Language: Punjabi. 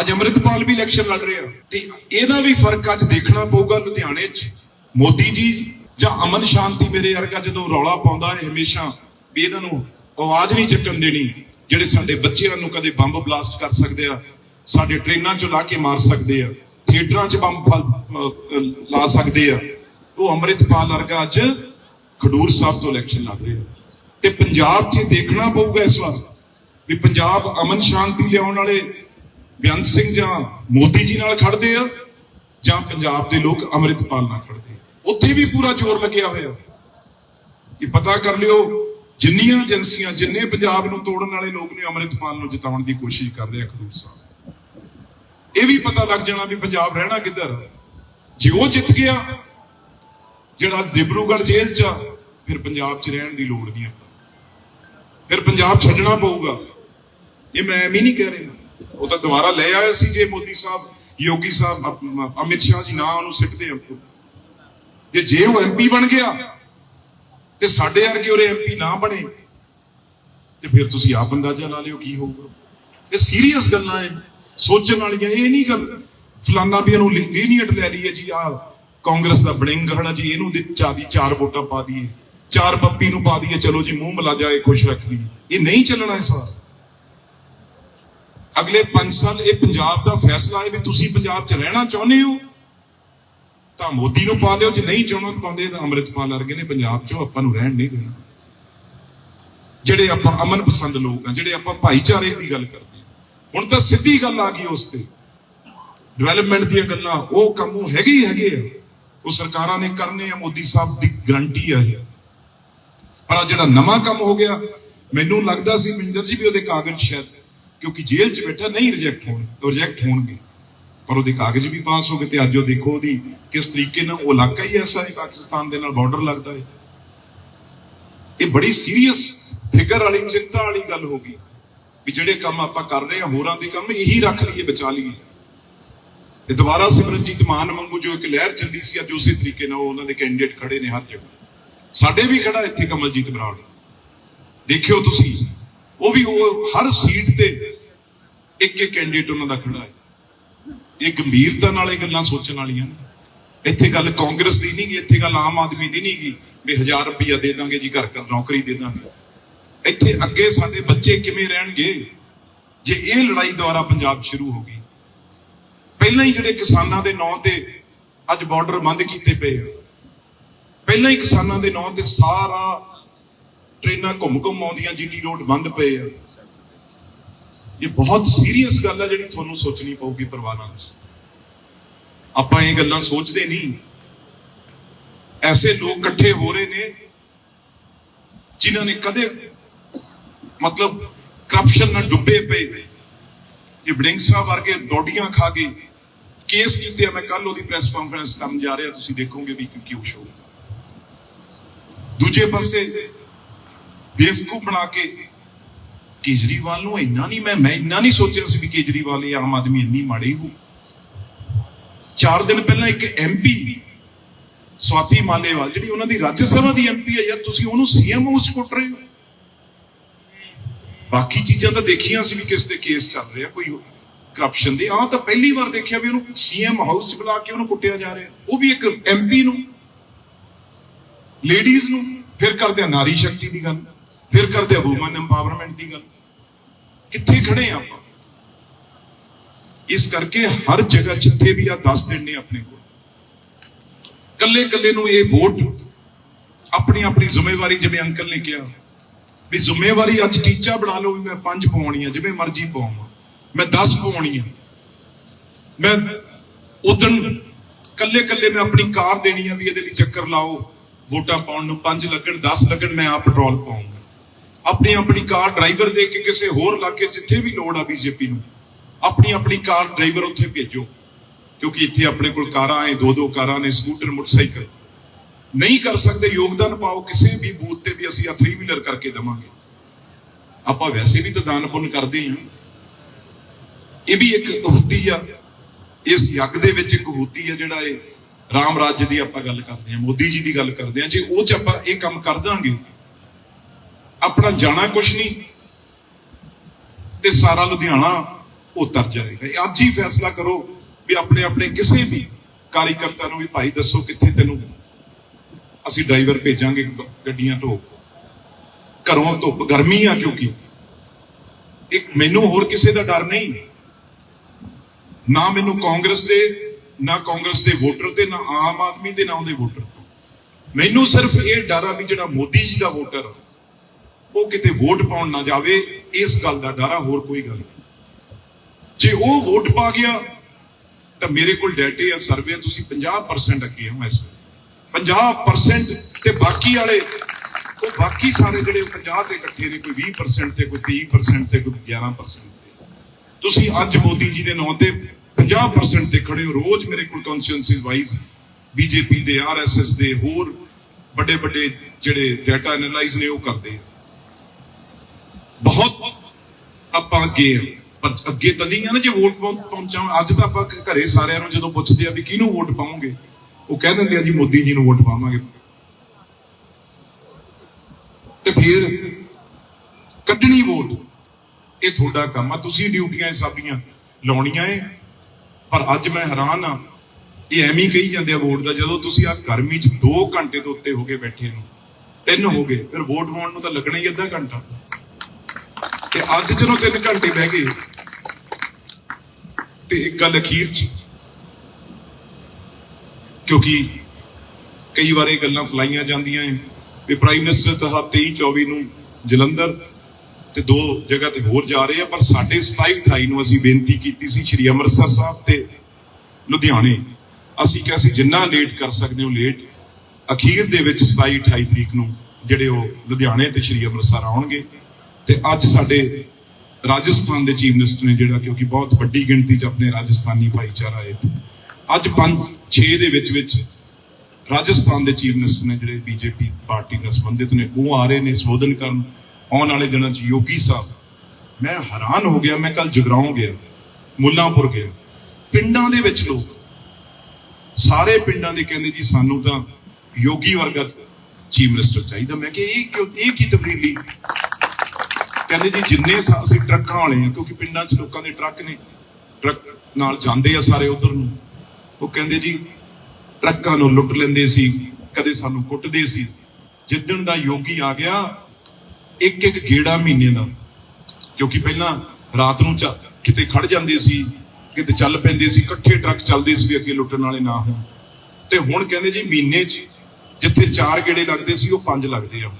ਅੱਜ ਅੰਮ੍ਰਿਤਪਾਲ ਵੀ ਇਲੈਕਸ਼ਨ ਲੜ ਰਿਹਾ। ਤੇ ਇਹਦਾ ਵੀ ਫ਼ਰਕ ਅੱਜ ਦੇਖਣਾ ਪਊਗਾ ਲੁਧਿਆਣੇ 'ਚ। ਮੋਦੀ ਜੀ ਜਾਂ ਅਮਨ ਸ਼ਾਂਤੀ ਮੇਰੇ ਵਰਗਾ ਜਦੋਂ ਰੌਲਾ ਪਾਉਂਦਾ ਹੈ ਹਮੇਸ਼ਾ ਵੀ ਇਹਨਾਂ ਨੂੰ ਆਵਾਜ਼ ਨਹੀਂ ਚੱਕਣ ਦੇਣੀ, ਜਿਹੜੇ ਸਾਡੇ ਬੱਚਿਆਂ ਨੂੰ ਕਦੇ ਬੰਬ ਬਲਾਸਟ ਕਰ ਸਕਦੇ ਆ, ਸਾਡੇ ਟ੍ਰੇਨਾਂ 'ਚੋਂ ਲਾ ਕੇ ਮਾਰ ਸਕਦੇ ਆ, ਥੀਏਟਰਾਂ 'ਚ ਬੰਬ ਲਾ ਸਕਦੇ ਆ। ਉਹ ਅੰਮ੍ਰਿਤਪਾਲ ਵਰਗਾ ਅੱਜ ਖਡੂਰ ਸਾਹਿਬ ਤੋਂ ਇਲੈਕਸ਼ਨ ਲੜ ਰਿਹਾ। ਤੇ ਪੰਜਾਬ 'ਚ ਦੇਖਣਾ ਪਊਗਾ ਇਸ ਵਾਰ ਵੀ ਪੰਜਾਬ ਅਮਨ ਸ਼ਾਂਤੀ ਲਿਆਉਣ ਵਾਲੇ ਬੇਅੰਤ ਸਿੰਘ ਜਾਂ ਮੋਦੀ ਜੀ ਨਾਲ ਖੜਦੇ ਆ ਜਾਂ ਪੰਜਾਬ ਦੇ ਲੋਕ ਅੰਮ੍ਰਿਤਪਾਲ ਨਾਲ ਖੜਦੇ ਉੱਥੇ ਵੀ ਪੂਰਾ ਜ਼ੋਰ ਲੱਗਿਆ ਹੋਇਆ। ਕਿ ਪਤਾ ਕਰ ਲਿਓ ਜਿੰਨੀਆਂ ਏਜੰਸੀਆਂ ਜਿੰਨੇ ਪੰਜਾਬ ਨੂੰ ਤੋੜਨ ਵਾਲੇ ਲੋਕ ਨੇ ਅੰਮ੍ਰਿਤਪਾਲ ਨੂੰ ਜਿਤਾਉਣ ਦੀ ਕੋਸ਼ਿਸ਼ ਕਰ ਰਹੇ ਆ ਖਡੂਰ ਸਾਹਿਬ। ਇਹ ਵੀ ਪਤਾ ਲੱਗ ਜਾਣਾ ਵੀ ਪੰਜਾਬ ਰਹਿਣਾ ਕਿੱਧਰ ਜੇ ਉਹ ਜਿੱਤ ਗਿਆ ਜਿਹੜਾ ਦਿਬਰੂਗੜ੍ਹ ਜੇਲ੍ਹ ਚ ਆ, ਫਿਰ ਪੰਜਾਬ 'ਚ ਰਹਿਣ ਦੀ ਲੋੜ ਨਹੀਂ ਆਪਾਂ ਫਿਰ ਪੰਜਾਬ ਛੱਡਣਾ ਪਊਗਾ। ਇਹ ਮੈਂ ਐਵੇਂ ਨਹੀਂ ਕਹਿ ਰਿਹਾ। ਉਹ ਤਾਂ ਦੁਬਾਰਾ ਲੈ ਆਇਆ ਸੀ ਜੇ ਮੋਦੀ ਸਾਹਿਬ, ਯੋਗੀ ਸਾਹਿਬ ਅਮਿਤ ਸ਼ਾਹ ਜੀ ਨਾ ਉਹਨੂੰ ਸਿੱਟਦੇ ਜੇ ਜੇ ਉਹ ਐਮਪੀ ਬਣ ਗਿਆ, ਤੇ ਸਾਡੇ ਵਰਗੇ ਉਹਦੇ ਐਮਪੀ ਨਾ ਬਣੇ, ਤੇ ਫਿਰ ਤੁਸੀਂ ਆਪ ਅੰਦਾਜ਼ਾ ਲਾ ਲਿਓ ਕੀ ਹੋਊਗਾ। ਇਹ ਸੀਰੀਅਸ ਗੱਲਾਂ ਐ। ਸੋਚਣ ਵਾਲੀਆਂ ਇਹ ਨਹੀਂ ਗੱਲ, ਫਲਾਨਾ ਵੀ ਇਹਨੂੰ ਲੀਨੀਅਟ ਲੈ ਲਈਏ ਜੀ ਆ ਕਾਂਗਰਸ ਦਾ ਬੜਿੰਗ ਖੜਾ ਜੀ, ਇਹਨੂੰ ਦੇ ਚਾਦੀ ਚਾਰ ਵੋਟਾਂ ਪਾ ਦਈਏ। ਚਾਰ ਪੱਪੀ ਨੂੰ ਪਾ ਦਈਏ, ਚਲੋ ਜੀ, ਮੂੰਹ ਮਿਲਾ ਜਾਏ ਖੁਸ਼ ਰੱਖ ਲਈਏ। ਇਹ ਨਹੀਂ ਚੱਲਣਾ ਇਸ ਵਾਰ। ਅਗਲੇ 5 ਸਾਲ ਇਹ ਪੰਜਾਬ ਦਾ ਫੈਸਲਾ ਹੈ ਵੀ ਤੁਸੀਂ ਪੰਜਾਬ 'ਚ ਰਹਿਣਾ ਚਾਹੁੰਦੇ ਹੋ, ਤਾਂ ਮੋਦੀ ਨੂੰ ਪਾ ਲਿਓ, ਜੇ ਨਹੀਂ ਚਾਹੁੰਦੇ ਪਾਉਂਦੇ ਤਾਂ ਅੰਮ੍ਰਿਤਪਾਲ ਵਰਗੇ ਨੇ ਪੰਜਾਬ 'ਚੋਂ ਆਪਾਂ ਨੂੰ ਰਹਿਣ ਨਹੀਂ ਦੇਣਾ। ਜਿਹੜੇ ਆਪਾਂ ਅਮਨ ਪਸੰਦ ਲੋਕ ਆ, ਜਿਹੜੇ ਆਪਾਂ ਭਾਈਚਾਰੇ ਦੀ ਗੱਲ ਕਰਦੇ ਹਾਂ। ਹੁਣ ਤਾਂ ਸਿੱਧੀ ਗੱਲ ਆ ਗਈ ਉਸ ਤੇ। ਡਿਵੈਲਪਮੈਂਟ ਦੀਆਂ ਗੱਲਾਂ, ਉਹ ਕੰਮ ਉਹ ਹੈਗੇ ਹੀ ਹੈਗੇ ਆ। ਉਹ ਸਰਕਾਰਾਂ ਨੇ ਕਰਨੇ ਆ, ਮੋਦੀ ਸਾਹਿਬ ਦੀ ਗਰੰਟੀ ਆ ਇਹ। ਪਰ ਆਹ ਜਿਹੜਾ ਨਵਾਂ ਕੰਮ ਹੋ ਗਿਆ, ਮੈਨੂੰ ਲੱਗਦਾ ਸੀ ਮਿੰਦਰ ਜੀ ਵੀ ਉਹਦੇ ਕਾਗਜ਼ ਸ਼ਾਇਦ ਕਿਉਂਕਿ ਜੇਲ੍ਹ 'ਚ ਬੈਠਾ ਨਹੀਂ ਰਿਜੈਕਟ ਹੋਣ ਰਿਜੈਕਟ ਹੋਣਗੇ। ਪਰ ਉਹਦੇ ਕਾਗਜ਼ ਵੀ ਪਾਸ ਹੋ ਗਏ ਤੇ ਅੱਜ ਉਹ ਦੇਖੋ ਉਹਦੀ ਕਿਸ ਤਰੀਕੇ ਨਾਲ, ਉਹ ਇਲਾਕਾ ਹੀ ਐਸਾ ਹੈ, ਪਾਕਿਸਤਾਨ ਦੇ ਨਾਲ ਬਾਰਡਰ ਲੱਗਦਾ ਹੈ। ਇਹ ਬੜੀ ਸੀਰੀਅਸ ਫਿਕਰ ਵਾਲੀ, ਚਿੰਤਾ ਵਾਲੀ ਗੱਲ ਹੋ ਗਈ ਵੀ ਜਿਹੜੇ ਕੰਮ ਆਪਾਂ ਕਰ ਰਹੇ ਹਾਂ, ਹੋਰਾਂ ਦੇ ਕੰਮ ਇਹੀ ਰੱਖ ਲਈਏ, ਬਚਾ ਲਈਏ। ਤੇ ਦੁਬਾਰਾ ਸਿਮਰਨਜੀਤ ਮਾਨ ਮੰਗੂ ਜੋ ਇੱਕ ਲਹਿਰ ਚੱਲੀ ਸੀ, ਅੱਜ ਉਸੇ ਤਰੀਕੇ ਨਾਲ ਉਹਨਾਂ ਦੇ ਕੈਂਡੀਡੇਟ ਖੜੇ ਨੇ ਹਰ ਜਗ੍ਹਾ। ਸਾਡੇ ਵੀ ਖੜਾ ਇੱਥੇ ਕਮਲਜੀਤ ਬਰਾੜ। ਦੇਖਿਓ ਤੁਸੀਂ, ਉਹ ਵੀ ਉਹ ਹਰ ਸੀਟ ਤੇ ਇੱਕ ਇੱਕ ਕੈਂਡੀਡੇਟ ਉਹਨਾਂ ਦਾ ਖੜਾ ਹੈ। ਇਹ ਗੰਭੀਰਤਾ ਨਾਲ ਇਹ ਗੱਲਾਂ ਸੋਚਣ ਵਾਲੀਆਂ ਨੇ। ਇੱਥੇ ਗੱਲ ਕਾਂਗਰਸ ਦੀ ਨਹੀਂ ਗੀ, ਇੱਥੇ ਗੱਲ ਆਮ ਆਦਮੀ ਦੀ ਨਹੀਂ ਗੀ ਵੀ 1000 ਰੁਪਇਆ ਦੇ ਦਾਂਗੇ ਜੀ, ਘਰ ਘਰ ਨੌਕਰੀ ਦੇ ਦਾਂਗੇ। ਇੱਥੇ ਅੱਗੇ ਸਾਡੇ ਬੱਚੇ ਕਿਵੇਂ ਰਹਿਣਗੇ? ਜੇ ਇਹ ਲੜਾਈ ਦੁਆਰਾ ਪੰਜਾਬ ਸ਼ੁਰੂ ਹੋ ਗਈ। ਪਹਿਲਾਂ ਹੀ ਜਿਹੜੇ ਕਿਸਾਨਾਂ ਦੇ ਨਾਂ ਤੇ ਅੱਜ ਬਾਰਡਰ ਬੰਦ ਕੀਤੇ ਪਏ ਆ। ਪਹਿਲਾਂ ਹੀ ਕਿਸਾਨਾਂ ਦੇ ਨਾਂ ਤੇ ਸਾਰਾ ਟ੍ਰੇਨਾਂ ਘੁੰਮ ਘੁੰਮ ਆਉਂਦੀਆਂ ਜੀਟੀ ਰੋਡ ਬੰਦ ਪਏ ਆ। ਇਹ ਬਹੁਤ ਸੀਰੀਅਸ ਗੱਲ ਆ ਜਿਹੜੀ ਤੁਹਾਨੂੰ ਸੋਚਣੀ ਪਊਗੀ ਪਰਿਵਾਰਾਂ 'ਚ ਆਪਾਂ ਇਹ ਗੱਲਾਂ ਸੋਚਦੇ ਨਹੀਂ। ਐਸੇ ਲੋਕ ਇਕੱਠੇ ਹੋ ਰਹੇ ਨੇ, ਜਿਨ੍ਹਾਂ ਨੇ ਕਦੇ ਮਤਲਬ ਕਰਪਸ਼ਨ ਨਾਲ ਡੁੱਬੇ ਪਏ। ਨੇ ਇਹ ਬੜਿੰਗ ਸਾਹਿਬ ਵਰਗੇ ਡੋਡੀਆਂ ਖਾ ਕੇ ਕੇਸ ਕੀਤੇ ਆ। ਮੈਂ ਕੱਲ ਉਹਦੀ ਪ੍ਰੈਸ ਕਾਨਫਰੰਸ ਕਰਨ ਜਾ ਰਿਹਾ, ਤੁਸੀਂ ਦੇਖੋਗੇ ਵੀ ਕੀ ਕੁਛ ਹੋਊਗਾ ਦੂਜੇ ਪਾਸੇ ਬੇਵਕੂਫ ਬਣਾ ਕੇ ਕੇਜਰੀਵਾਲ ਨੂੰ ਇੰਨਾ ਨਹੀਂ ਮੈਂ ਮੈਂ ਇੰਨਾ ਨਹੀਂ ਸੋਚਿਆ ਸੀ ਵੀ ਕੇਜਰੀਵਾਲ ਇਹ ਆਮ ਆਦਮੀ ਇੰਨੀ ਮਾੜੀ ਹੋ ਚਾਰ ਦਿਨ ਪਹਿਲਾਂ ਇੱਕ ਐਮਪੀ ਸਵਾਤੀ ਮਾਲੇਵਾਲ, ਜਿਹੜੀ ਉਹਨਾਂ ਦੀ ਰਾਜ ਸਭਾ ਦੀ ਐਮਪੀ ਹੈ, ਯਾਰ ਤੁਸੀਂ ਉਹਨੂੰ ਸੀਐਮ ਹਾਊਸ ਕੁੱਟ ਰਹੇ ਹੋ। ਬਾਕੀ ਚੀਜ਼ਾਂ ਤਾਂ ਦੇਖੀਆਂ ਸੀ ਵੀ ਕਿਸ ਤੇ ਕੇਸ ਚੱਲ ਰਿਹਾ, ਕੋਈ ਕਰਪਸ਼ਨ ਦੇ। ਆਹ ਤਾਂ ਪਹਿਲੀ ਵਾਰ ਦੇਖਿਆ ਵੀ ਉਹਨੂੰ ਸੀਐਮ ਹਾਊਸ ਚ ਬੁਲਾ ਕੇ ਉਹਨੂੰ ਕੁੱਟਿਆ ਜਾ ਰਿਹਾ। ਉਹ ਵੀ ਇੱਕ ਐਮਪੀ ਨੂੰ ਲੇਡੀਜ਼ ਨੂੰ, ਫਿਰ ਕਰਦੇ ਆ ਨਾਰੀ ਸ਼ਕਤੀ ਦੀ ਗੱਲ। ਫਿਰ ਕਰਦੇ ਆ ਵੂਮਨ ਐਮਪਾਵਰਮੈਂਟ ਦੀ ਗੱਲ। ਕਿੱਥੇ ਖੜੇ ਆ ਆਪਾਂ? ਇਸ ਕਰਕੇ ਹਰ ਜਗ੍ਹਾ ਜਿੱਥੇ ਵੀ ਆ, ਦੱਸ ਦੇਣੇ ਆਪਣੇ ਕੋਲ। ਕੱਲੇ ਕੱਲੇ ਨੂੰ ਇਹ ਵੋਟ ਆਪਣੀ ਆਪਣੀ ਜ਼ਿੰਮੇਵਾਰੀ, ਜਿਵੇਂ ਅੰਕਲ ਨੇ ਕਿਹਾ। ਵੀ ਜ਼ਿੰਮੇਵਾਰੀ ਅੱਜ ਟੀਚਾ ਬਣਾ ਲਓ ਵੀ ਮੈਂ ਪੰਜ ਆ, ਜਿਵੇਂ ਮਰਜ਼ੀ ਪਾਵਾਂ ਮੈਂ 10 ਆ। ਮੈਂ ਉਦੋਂ ਕੱਲੇ ਕੱਲੇ ਮੈਂ ਆਪਣੀ ਕਾਰ ਦੇਣੀ ਆ ਵੀ ਇਹਦੇ ਲਈ ਚੱਕਰ ਲਾਓ, ਵੋਟਾਂ ਪਾਉਣ ਨੂੰ 5 ਲੱਗਣ 10 ਲੱਗਣ ਮੈਂ ਆਪ ਪੈਟਰੋਲ ਪਾਉਂਗਾ। ਆਪਣੀ ਆਪਣੀ ਕਾਰ ਡਰਾਈਵਰ ਦੇ ਕੇ ਕਿਸੇ ਹੋਰ ਇਲਾਕੇ ਜਿੱਥੇ ਵੀ ਲੋੜ ਆ ਬੀਜੇਪੀ ਨੂੰ, ਆਪਣੀ ਆਪਣੀ ਕਾਰ ਡਰਾਈਵਰ ਉੱਥੇ ਭੇਜੋ, ਕਿਉਂਕਿ ਇੱਥੇ ਆਪਣੇ ਕੋਲ ਕਾਰਾਂ ਐ, ਦੋ ਦੋ ਕਾਰਾਂ ਨੇ, ਸਕੂਟਰ, ਮੋਟਰਸਾਈਕਲ। ਨਹੀਂ ਕਰ ਸਕਦੇ, ਯੋਗਦਾਨ ਪਾਓ, ਕਿਸੇ ਵੀ ਬੂਥ ਤੇ ਵੀ ਅਸੀਂ ਆ 3 ਵੀਲਰ ਕਰਕੇ ਦਵਾਂਗੇ। ਆਪਾਂ ਵੈਸੇ ਵੀ ਤਾਂ ਦਾਨ ਪੁੰਨ ਕਰਦੇ ਹਾਂ ਇਹ ਵੀ ਇੱਕ ਹੁੱਦੀ ਆ। ਇਸ ਯੱਗ ਦੇ ਵਿੱਚ ਇੱਕ ਹੁੱਦੀ ਆ ਜਿਹੜਾ ਇਹ ਰਾਮ ਰਾਜ ਦੀ ਆਪਾਂ ਗੱਲ ਕਰਦੇ ਹਾਂ ਮੋਦੀ ਜੀ ਦੀ ਗੱਲ ਕਰਦੇ ਹਾਂ ਜੇ ਉਹ ਚ ਆਪਾਂ ਇਹ ਕੰਮ ਕਰ ਦਾਂਗੇ ਆਪਣਾ ਜਾਣਾ ਕੁਛ ਨਹੀਂ ਤੇ ਸਾਰਾ ਲੁਧਿਆਣਾ ਉਹ ਤਰ ਜਾਏਗਾ ਅੱਜ ਹੀ ਫੈਸਲਾ ਕਰੋ ਵੀ ਆਪਣੇ ਆਪਣੇ ਕਿਸੇ ਵੀ ਕਾਰਜਕਰਤਾ ਨੂੰ ਵੀ ਭਾਈ ਦੱਸੋ ਕਿੱਥੇ ਤੈਨੂੰ ਅਸੀਂ ਡਰਾਈਵਰ ਭੇਜਾਂਗੇ ਗੱਡੀਆਂ ਤੋਂ। ਘਰੋਂ ਧੁੱਪ, ਗਰਮੀ ਆ ਕਿਉਂਕਿ। ਇੱਕ ਮੈਨੂੰ ਹੋਰ ਕਿਸੇ ਦਾ ਡਰ ਨਹੀਂ। ਨਾ ਮੈਨੂੰ ਕਾਂਗਰਸ ਦੇ, ਨਾ ਕਾਂਗਰਸ ਦੇ ਵੋਟਰ ਤੇ, ਨਾ ਆਮ ਆਦਮੀ ਦੇ, ਨਾ ਉਹਦੇ ਵੋਟਰ ਤੋਂ। ਮੈਨੂੰ ਸਿਰਫ ਇਹ ਡਰ ਆ ਵੀ ਜਿਹੜਾ ਮੋਦੀ ਜੀ ਦਾ ਵੋਟਰ ਉਹ ਕਿਤੇ ਵੋਟ ਪਾਉਣ ਨਾ ਜਾਵੇ, ਇਸ ਗੱਲ ਦਾ ਡਰ ਆ, ਹੋਰ ਕੋਈ ਗੱਲ ਨਹੀਂ। ਜੇ ਉਹ ਵੋਟ ਪਾ ਗਿਆ, ਤਾਂ ਮੇਰੇ ਕੋਲ ਡਾਟੇ ਆ ਸਰਵੇ ਤੁਸੀਂ 50% ਅੱਗੇ ਹੋ ਇਸ ਵੇਲੇ। 50% ਤੇ ਬਾਕੀ ਵਾਲੇ, ਉਹ ਬਾਕੀ ਸਾਰੇ ਜਿਹੜੇ 50 ਤੇ ਇਕੱਠੇ ਨੇ, ਕੋਈ 20% ਤੇ, ਕੋਈ 30% ਤੇ, ਕੋਈ 11% ਤੇ। ਤੁਸੀਂ ਅੱਜ ਮੋਦੀ ਜੀ ਦੇ ਨਾਂ ਤੇ 50% ਤੇ ਖੜੇ ਹੋ, ਰੋਜ਼ ਮੇਰੇ ਕੋਲ ਕਨਸਟੀਟਿਊਂਸੀ ਵਾਈਜ਼ ਬੀਜੇਪੀ ਦੇ ਆਰਐਸਐਸ ਦੇ, ਹੋਰ ਵੱਡੇ ਵੱਡੇ ਜਿਹੜੇ ਡਾਟਾ ਐਨਾਲਾਈਜ਼ ਨੇ, ਉਹ ਕਰਦੇ ਆ। ਬਹੁਤ ਆਪਾਂ ਅੱਗੇ ਆ। ਪਰ ਅੱਗੇ ਤਦੀਆਂ ਨਾ ਜੇ ਵੋਟ ਪਹੁੰ- ਅੱਜ ਤਾਂ ਆਪਾਂ ਘਰੇ ਸਾਰਿਆਂ ਨੂੰ ਜਦੋਂ ਪੁੱਛਦੇ ਆ ਵੀ ਕਿਹਨੂੰ ਵੋਟ ਪਾਉਂਗੇ, ਉਹ ਕਹਿ ਦਿੰਦੇ ਆ ਜੀ ਮੋਦੀ ਜੀ ਨੂੰ ਵੋਟ ਪਾਵਾਂਗੇ। ਤੇ ਫਿਰ ਕੱਢਣੀ ਵੋਟ। ਇਹ ਤੁਹਾਡਾ ਕੰਮ ਆ। ਤੁਸੀਂ ਡਿਊਟੀਆਂ ਇਹ ਦੀਆਂ ਲਾਉਣੀਆਂ ਏ। ਪਰ ਅੱਜ ਮੈਂ ਹੈਰਾਨ ਆ। ਇਹ ਐਵੇਂ ਕਹੀ ਜਾਂਦੇ ਆ ਵੋਟ ਦਾ, ਜਦੋਂ ਤੁਸੀਂ ਆ ਗਰਮੀ 'ਚ 2 ਘੰਟੇ ਤੋਂ ਉੱਤੇ ਹੋ ਗਏ ਬੈਠੇ ਨੂੰ। ਤਿੰਨ ਹੋ ਗਏ। ਫਿਰ ਵੋਟ ਪਾਉਣ ਨੂੰ ਤਾਂ ਲੱਗਣਾ ਹੀ ਅੱਧਾ ਘੰਟਾ। ਤੇ ਅੱਜ ਜਦੋਂ 3 ਘੰਟੇ ਬਹਿ ਗਏ, ਤੇ ਇੱਕ ਗੱਲ ਅਖੀਰ 'ਚ, ਕਿਉਂਕਿ ਕਈ ਵਾਰ ਇਹ ਗੱਲਾਂ ਫਲਾਈਆਂ ਜਾਂਦੀਆਂ ਏ ਵੀ ਪ੍ਰਾਈਮ ਮਿਨਿਸਟਰ ਤਾਂ 23 24 ਨੂੰ ਜਲੰਧਰ ਤੇ ਦੋ ਜਗ੍ਹਾ ਤੇ ਹੋਰ ਜਾ ਰਹੇ ਆ, ਪਰ ਸਾਡੇ 27 28 ਨੂੰ ਅਸੀਂ ਬੇਨਤੀ ਕੀਤੀ ਸੀ ਸ਼੍ਰੀ ਅੰਮ੍ਰਿਤਸਰ ਸਾਹਿਬ ਤੇ ਲੁਧਿਆਣੇ। ਅਸੀਂ ਕਿਹਾ ਸੀ ਜਿੰਨਾ ਲੇਟ ਕਰ ਸਕਦੇ ਹੋ ਲੇਟ ਅਖੀਰ ਦੇ ਵਿੱਚ 27 28 ਤਰੀਕ ਨੂੰ ਜਿਹੜੇ ਉਹ ਲੁਧਿਆਣੇ ਤੇ ਸ਼੍ਰੀ ਅੰਮ੍ਰਿਤਸਰ ਆਉਣਗੇ। ਤੇ ਅੱਜ ਸਾਡੇ ਰਾਜਸਥਾਨ ਦੇ ਚੀਫ ਮਿਨਿਸਟਰ ਨੇ ਜਿਹੜਾ ਕਿਉਂਕਿ ਬਹੁਤ ਵੱਡੀ ਗਿਣਤੀ 'ਚ ਆਪਣੇ ਰਾਜਸਥਾਨੀ ਭਾਈਚਾਰਾ ਆਏ ਅੱਜ 5 6 ਦੇ ਵਿੱਚ ਵਿੱਚ ਰਾਜਸਥਾਨ ਦੇ ਚੀਫ ਮਿਨਿਸਟਰ ਨੇ ਜਿਹੜੇ ਬੀਜੇਪੀ ਪਾਰਟੀ ਨਾਲ ਸੰਬੰਧਿਤ ਨੇ, ਉਹ ਆ ਰਹੇ ਨੇ ਸੰਬੋਧਨ ਕਰਨ, ਆਉਣ ਵਾਲੇ ਦਿਨਾਂ 'ਚ ਯੋਗੀ ਸਾਹਿਬ। ਮੈਂ ਹੈਰਾਨ ਹੋ ਗਿਆ, ਮੈਂ ਕੱਲ ਜਗਰਾਉਂ ਗਿਆ, ਮੁੱਲਾਂਪੁਰ ਗਿਆ। ਪਿੰਡਾਂ ਦੇ ਵਿੱਚ ਲੋਕ, ਸਾਰੇ ਪਿੰਡਾਂ ਦੇ ਕਹਿੰਦੇ ਜੀ ਸਾਨੂੰ ਤਾਂ ਯੋਗੀ ਵਰਗਾ ਚੀਫ ਮਿਨਿਸਟਰ ਚਾਹੀਦਾ। ਮੈਂ ਕਿ ਇਹ ਕਿਉਂ, ਇਹ ਕੀ ਤਬਦੀਲੀ? ਕਹਿੰਦੇ ਜੀ ਜਿੰਨੇ ਅਸੀਂ ਟਰੱਕਾਂ ਵਾਲੇ ਆ, ਕਿਉਂਕਿ ਪਿੰਡਾਂ 'ਚ ਲੋਕਾਂ ਦੇ ਟਰੱਕ ਨੇ। ਟਰੱਕ ਨਾਲ ਜਾਂਦੇ ਆ ਸਾਰੇ ਉਧਰ ਨੂੰ। ਉਹ ਕਹਿੰਦੇ ਜੀ, ਟਰੱਕਾਂ ਨੂੰ ਲੁੱਟ ਲੈਂਦੇ ਸੀ, ਕਦੇ ਸਾਨੂੰ ਕੁੱਟਦੇ ਸੀ। ਜਿੱਦਣ ਦਾ ਯੋਗੀ ਆ ਗਿਆ ਇੱਕ ਇੱਕ ਗੇੜਾ ਮਹੀਨੇ ਦਾ। ਕਿਉਂਕਿ ਪਹਿਲਾਂ ਰਾਤ ਨੂੰ ਚ- ਕਿਤੇ ਖੜ ਜਾਂਦੇ ਸੀ, ਕਿਤੇ ਚੱਲ ਪੈਂਦੇ ਸੀ, ਇਕੱਠੇ ਟਰੱਕ ਚੱਲਦੇ ਸੀ ਵੀ ਅੱਗੇ ਲੁੱਟਣ ਵਾਲੇ ਨਾ ਹੋਣ। ਤੇ ਹੁਣ ਕਹਿੰਦੇ ਜੀ ਮਹੀਨੇ 'ਚ, ਜਿੱਥੇ ਚਾਰ ਗੇੜੇ ਲੱਗਦੇ ਸੀ, ਉਹ ਪੰਜ ਲੱਗਦੇ ਆ